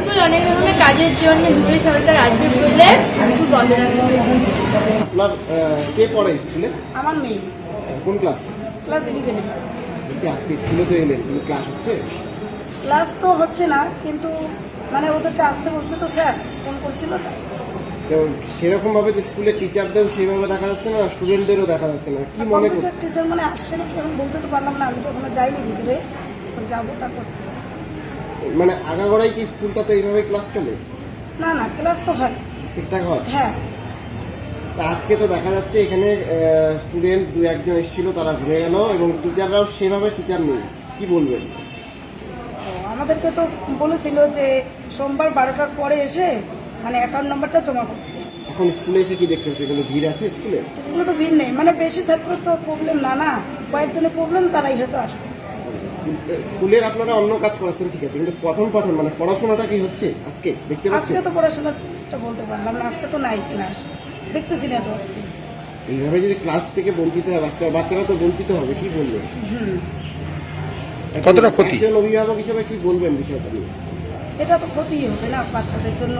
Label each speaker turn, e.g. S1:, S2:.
S1: School অনেক রকমের কাজের জন্য দূরে সরকার আসবে বলে স্কুল বন্ধ রাখছে
S2: আপনার কে পড়ে স্কুলে?
S3: আমার মেয়ে।
S2: কোন ক্লাস?
S3: ক্লাস ইলেভেনে
S2: আজকে স্কুলে তো এলেন কোনো ক্লাস হচ্ছে?
S3: ক্লাস তো হচ্ছে না কিন্তু মানে ওদেরকে আসতে বলছে তো স্যার ফোন করছিল তাই।
S2: তো সেরকম ভাবে যে স্কুলে টিচারদেরও সেইভাবে দেখা যাচ্ছে না স্টুডেন্টদেরও দেখা যাচ্ছে না। কি মনে করছে
S3: টিচার মানে আসছে নাকি? এখন বলতে তো পারলাম না আমি তো ওখানে যাইনি ভিতরে। যাব তারপর।
S2: মানে আগাগোড়াই কি স্কুলটাতে এইভাবে ক্লাস চলে?
S3: না না ক্লাস তো হয়।
S2: ঠিকঠাক হয়?
S3: হ্যাঁ।
S2: আজকে তো দেখা যাচ্ছে এখানে স্টুডেন্ট দু একজন এসেছিল তারা ঘুরে গেল এবং টিচাররাও সেভাবে টিচার নেই। কি বলবেন?
S3: আমাদেরকে তো বলেছিল যে সোমবার বারোটার পরে এসে মানে অ্যাকাউন্ট নাম্বারটা জমা করতে।
S2: এখন স্কুলে এসে কি দেখতে হচ্ছে ভিড় আছে স্কুলে?
S3: স্কুলে তো ভিড় নেই। মানে বেশি ছাত্র তো প্রবলেম না না। কয়েকজনের প্রবলেম তারাই হয়তো আসবে।
S2: স্কুলের আপনারা অন্য কাজ করাচ্ছেন ঠিক আছে কিন্তু পঠন পাঠন মানে পড়াশোনাটা কি হচ্ছে আজকে? দেখতে
S3: আজকে
S2: পাচ্ছেন
S3: তো পড়াশোনাটা বলতে পারলাম না আজকে তো নাই ক্লাস দেখতেছি না তো আজকে।
S2: এইভাবে যদি ক্লাস থেকে বঞ্চিত হয় বাচ্চা বাচ্চারা তো বঞ্চিত হবে কি বলবেন?
S4: কতটা ক্ষতি?
S2: অভিভাবক হিসেবে কি বলবেন বিষয়টা নিয়ে?
S3: এটা তো ক্ষতি হবে না বাচ্চাদের জন্য।